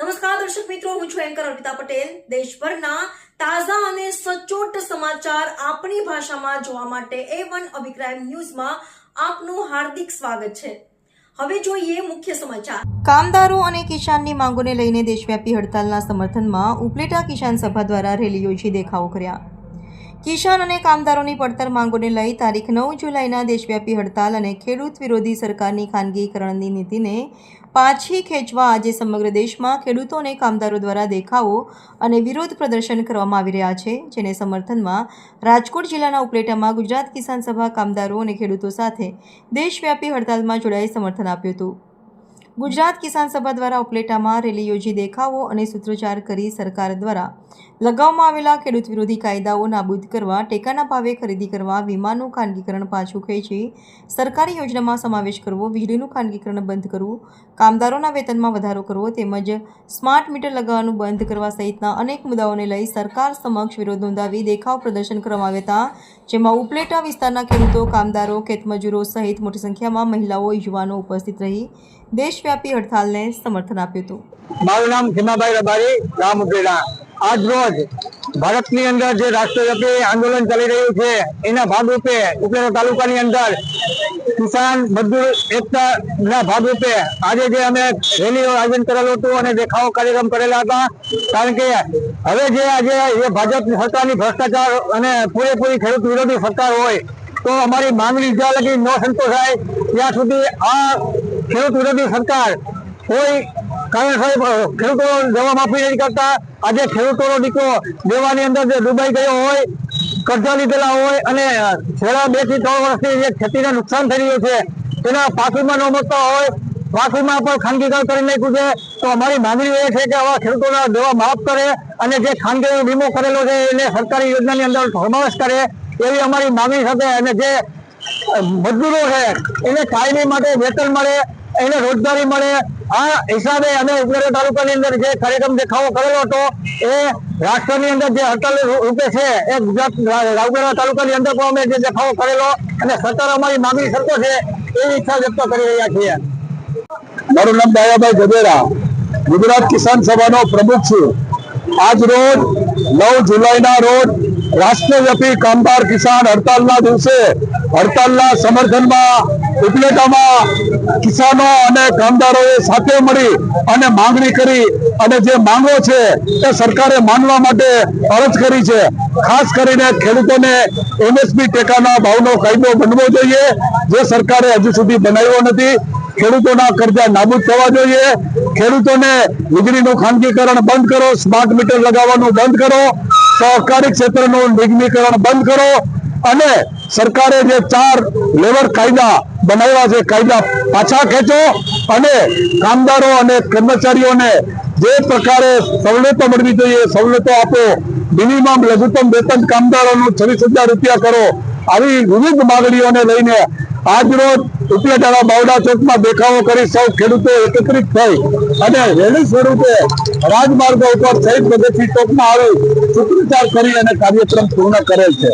નમસ્કાર, દર્શક મિત્રો, હું છું એન્કર અર્પિતા પટેલ. દેશભરના તાજા અને સચોટ સમાચાર આપણી ભાષામાં જોવા માટે એ વન અભિપ્રાય ન્યૂઝમાં આપનું હાર્દિક સ્વાગત છે. હવે જોઈએ મુખ્ય સમાચાર. કામદારો અને કિસાનની માંગોને લઈને દેશવ્યાપી હડતાલના સમર્થનમાં ઉપલેટા કિસાન સભા દ્વારા રેલી યોજી દેખાવો કર્યા. કિસાન અને કામદારોની પડતર માંગોને લઈ તારીખ નવ જુલાઈના દેશવ્યાપી હડતાલ અને ખેડૂત વિરોધી સરકારની ખાનગીકરણની નીતિને પાછી ખેંચવા આજે સમગ્ર દેશમાં ખેડૂતો અને કામદારો દ્વારા દેખાવો અને વિરોધ પ્રદર્શન કરવામાં આવી રહ્યા છે, જેને સમર્થનમાં રાજકોટ જિલ્લાના ઉપલેટામાં ગુજરાત કિસાન સભા કામદારો અને ખેડૂતો સાથે દેશવ્યાપી હડતાલમાં જોડાઈ સમર્થન આપ્યું હતું. ગુજરાત કિસાન સભા દ્વારા ઉપલેટામાં રેલી યોજી દેખાવો અને સૂત્રોચ્ચાર કરી સરકાર દ્વારા લગાવવામાં આવેલા ખેડૂત વિરોધી કાયદાઓ નાબૂદ કરવા, ટેકાના ભાવે ખરીદી કરવા, વીમાનું ખાનગીકરણ પાછું ખેંચી સરકારી યોજનામાં સમાવેશ કરવો, વીજળીનું ખાનગીકરણ બંધ કરવું, કામદારોના વેતનમાં વધારો કરવો તેમજ સ્માર્ટ મીટર લગાવવાનું બંધ કરવા સહિતના અનેક મુદ્દાઓને લઈ સરકાર સમક્ષ વિરોધ નોંધાવી દેખાવ પ્રદર્શન કરવામાં આવ્યા હતા, જેમાં ઉપલેટા વિસ્તારના ખેડૂતો, કામદારો, ખેતમજૂરો સહિત મોટી સંખ્યામાં મહિલાઓ, યુવાનો ઉપસ્થિત રહી દેશવ્યાપી હડતાલને સમર્થન આપ્યું હતું. મારું નામ ખીમાભાઈ રબારી, ગામ ઉપલેટા આજ રોજ ભારતની અંદર જે રાષ્ટ્રવ્યાપી આંદોલન ચાલી રહ્યું છે, એના ભાગરૂપે ઉપલેટા તાલુકાની અંદર કિસાન મજદૂર એકતાના ભાગરૂપે આજે જે અમે રેલીઓ આયોજન કરેલું હતું અને દેખાવો કાર્યક્રમ કરેલા હતા, કારણ કે હવે જે આજે એ ભાજપ સરકારની ભ્રષ્ટાચાર અને પૂરેપૂરી ખેડૂત વિરોધી સરકાર હોય, તો અમારી માંગણી જ્યાં લગી ન સંતોષાય, ત્યાં સુધી આ ખેડૂત વિરોધી સરકાર કોઈ કારણસર ખેડૂતો દેવા માફી નથી કરતા. આજે ખેડૂતોનો દીકરો દેવાની અંદર ડૂબાઈ ગયો હોય, કરજા લીધેલા હોય અને છેલ્લા બેથી ત્રણ વર્ષથી જે ખેતીને નુકસાન થઈ રહ્યું છે તેના પાકીમાં ન મળતા હોય પાકીમાં પણ ખાનગીકરણ કરી નાખ્યું છે. તો અમારી માંગણી એ છે કે આવા ખેડૂતોના દેવા માફ કરે અને જે ખાનગી વીમો કરેલો છે, એને સરકારી યોજનાની અંદર સમાવેશ કરે, એવી અમારી માંગણી સાથે અને જે મજદૂરો છે. એને કાયમી માટે વેતન મળે, એને રોજગારી મળે. આ હિસાબે અમે ઉપલેટા તાલુકાની અંદર જે કાર્યક્રમ દેખાવો કરેલો હતો, એ રાષ્ટ્રની અંદર જે હડતાલ રૂપે છે, એ ગુજરાત રાવગઢા તાલુકાની અંદર પણ અમે જે દેખાવો કરેલો અને સરકાર અમારી માંગણી સરતો છે, એવી ઈચ્છા વ્યક્ત કરી રહ્યા છીએ. મારું નામ દાયાભાઈ ગજેરા. ગુજરાત કિસાન સભાનો પ્રમુખ છું. આજ રોજ નવ જુલાઈના રોજ રાષ્ટ્રવ્યાપી કામદાર કિસાન હડતાલના દિવસે હડતાલના સમર્થનમાં, ઉપલેટામાં કિસાનો અને કામદારોએ સાથે મળી અને માંગણી કરી. અને જે માંગો છે એ સરકારે માનવા માટે અરજ કરી છે. ખાસ કરીને ખેડૂતોને એમએસપી ટેકાના ભાવનો કાયદો બનવો જોઈએ, જે સરકારે હજુ સુધી બનાવ્યો નથી. ખેડૂતોના કરજા નાબૂદ થવા જોઈએ. ખેડૂતોને વીજળીનું ખાનગીકરણ બંધ કરો, સ્માર્ટ મીટર લગાવવાનું બંધ કરો, સહકારી ક્ષેત્રનું નિગમીકરણ બંધ કરો. અને સરકારે જે ચાર લેબર કાયદા બનાવ્યા છે, કાયદા પાછા ખેંચો અને કામદારો અને કર્મચારીઓને જે પ્રકારે સવલતો મળવી જોઈએ, સવલતો આપો. મિનિમમ લઘુત્તમ વેતન કામદારોનું છવ્વીસ હજાર રૂપિયા કરો. આવી વિવિધ માંગણીઓને લઈને આજરોજ ઉપલેટાના બાવડા ચોકમાં દેખાવો કરી સૌ ખેડૂતો એકત્રિત થઈ અને રેલી સ્વરૂપે રાજમાર્ગો ઉપર શહીદ ભગતસિંહ ચોકમાં આવી સૂત્રોચ્ચાર કરી અને કાર્યક્રમ પૂર્ણ કરેલ છે.